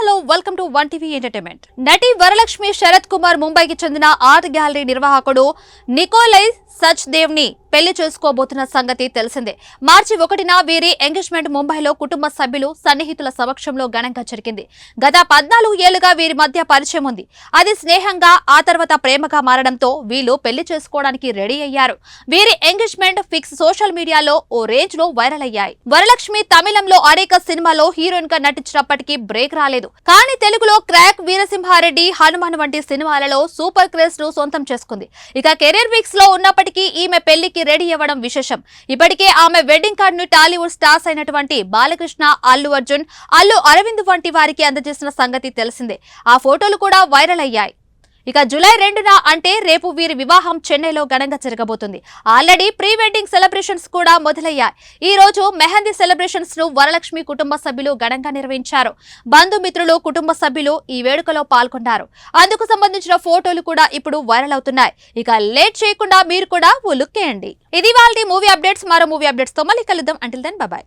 Hello welcome to one TV entertainment. నటి వరలక్ష్మి శరత్ కుమార్ ముంబైకి చెందిన ఆర్ట్ గ్యాలరీ నిర్వాహకుడు నికోలై సచ్ దేవ్ని పెళ్ళి చేసుకోబోతున్న సంగతి తెలిసిందే. మార్చి ఒకటిన వీరి ఎంగేజ్మెంట్ ముంబైలో కుటుంబ సభ్యులు సన్నిహితుల సమక్షంలో ఘనంగా జరిగింది. గత పద్నాలుగు ఏళ్ళుగా వీరి మధ్య పరిచయం ఉంది. అది స్నేహంగా ఆ తర్వాత ప్రేమగా మారడంతో వీళ్ళు పెళ్ళి చేసుకోవడానికి రెడీ అయ్యారు. వీరి ఎంగేజ్మెంట్ ఫిక్స్ సోషల్ మీడియాలో ఓ రేంజ్లో వైరల్ అయ్యాయి. వరలక్ష్మి తమిళంలో అనేక సినిమాలో హీరోయిన్గా నటించినప్పటికీ బ్రేక్ రాలేదు. కానీ తెలుగులో క్రాక్ వీరసింహారెడ్డి హనుమాన్ వంటి సినిమాలలో సూపర్ క్రేజ్ను సొంతం చేసుకుంది. ఇక కెరీర్ వీక్స్లో ఉన్నప్పటికీ ఈమె పెళ్ళికి రెడీ అవ్వడం విశేషం. ఇప్పటికే ఆమె వెడ్డింగ్ కార్డ్ను టాలీవుడ్ స్టార్స్ అయినటువంటి బాలకృష్ణ అల్లు అర్జున్ అల్లు అరవింద్ వంటి వారికి అందజేసిన సంగతి తెలిసిందే. ఆ ఫోటోలు కూడా వైరల్ అయ్యాయి. ఇక జూలై రెండున అంటే రేపు వీరి వివాహం చెన్నైలో ఘనంగా జరగబోతుంది. ఆల్రెడీ ప్రీ వెడ్డింగ్ సెలబ్రేషన్స్ కూడా మొదలయ్యాయి. ఈ రోజు మెహందీ సెలబ్రేషన్స్ను వరలక్ష్మి కుటుంబ సభ్యులు ఘనంగా నిర్వహించారు. బంధుమిత్రులు కుటుంబ సభ్యులు ఈ వేడుకలో పాల్గొన్నారు. అందుకు సంబంధించిన ఫోటోలు కూడా ఇప్పుడు వైరల్ అవుతున్నాయి. ఇక లేట్ చేయకుండా మీరు కూడా ఓ లుక్ వేయండి. ఇది వాళ్ళ మూవీ అప్డేట్స్. మరో మూవీ అప్డేట్స్తో మళ్ళీ కలుద్దాం. Until then bye